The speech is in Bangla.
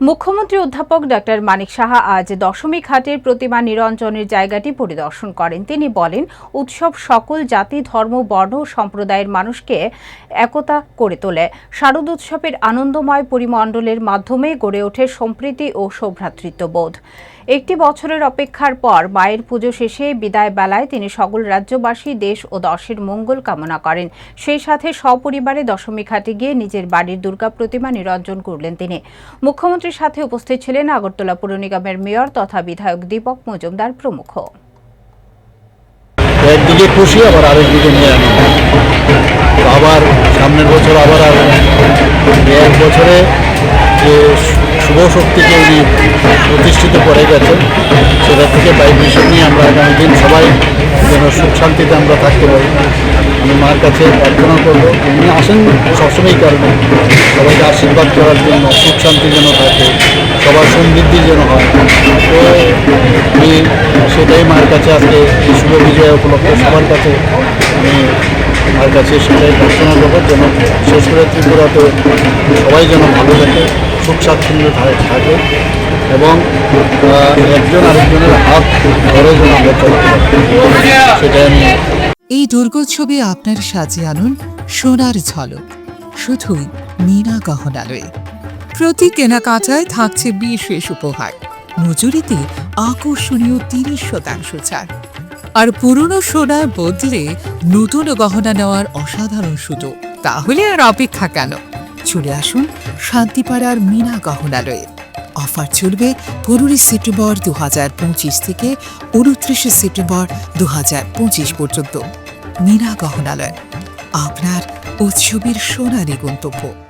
মুখ্যমন্ত্রী অধ্যাপক ডক্টর মানিক সাহা আজ দশমী ঘাটের প্রতিমা নিরঞ্জনের জায়গাটি পরিদর্শন করেন। তিনি বলেন, উৎসব সকল জাতি, ধর্ম, বর্ণ সম্প্রদায়ের মানুষকে একতা করে তোলে। শারদ উৎসবের আনন্দময় পরিমণ্ডলের মাধ্যমে গড়ে ওঠে সম্প্রীতি ও সৌভ্রাতৃত্ববোধ। একটি বছরের অপেক্ষার পর মায়ের পুজো শেষে বিদায় বেলায় তিনি সকল রাজ্যবাসী, দেশ ও দশের মঙ্গল কামনা করেন। সেই সাথে সপরিবারে দশমী ঘাটে গিয়ে নিজের বাড়ির দুর্গা প্রতিমা নিরঞ্জন করলেন তিনি। মুখ্যমন্ত্রীর সাথে উপস্থিত ছিলেন আগরতলা পুর নিগমের মেয়র তথা বিধায়ক দীপক মজুমদার প্রমুখ। একদিকে খুশি, আবার আরেকদিকে আবার সামনের বছর আবার আর এক বছরে শুভ শক্তিকে উনি প্রতিষ্ঠিত করে গেছেন সেটা থেকে ভাইব্রেশন নিয়ে আমরা আগামী দিন সবাই যেন সুখ শান্তিতে আমরা থাকতে পারি। আমি মার কাছে প্রার্থনা করব, উনি আসেন সবসময় কারণে। সবাইকে আশীর্বাদ করার জন্য, সুখ শান্তি যেন থাকে, সবার সমৃদ্ধি যেন হয়। তো আমি সেটাই মায়ের কাছে আজকে শুভ বিজয় উপলক্ষে সবার কাছে আমি মায়ের কাছে সেটাই প্রার্থনা করব যেন শেষ করে ত্রিপুরাতে সবাই যেন ভালো থাকে, সুখ স্বাচ্ছন্দ্য থাকে এবং একজন আরেকজনের হাত ধরে যেন আমরা চলতে সেটাই আমি এই দুর্গোৎসবে আপনার সাজিয়ে আনুন সোনার ঝলক, শুধুই মীনা গহনালয়ে। প্রতি কেনাকাটায় থাকছে বিশেষ উপহার। মজুরিতে আকর্ষণীয় তিরিশ শতাংশ ছাড়। আর পুরনো সোনার বদলে নতুন গহনা নেওয়ার অসাধারণ সুযোগ। তাহলে আর অপেক্ষা কেন? চলে আসুন শান্তিপাড়ার মীনা গহনালয়ে। অফার চলবে পনেরোই সেপ্টেম্বর দু হাজার পঁচিশ থেকে উনত্রিশে সেপ্টেম্বর দু হাজার পঁচিশ পর্যন্ত। মীনা গহনালয়, আপনার উৎসবের সোনালী গন্তব্য।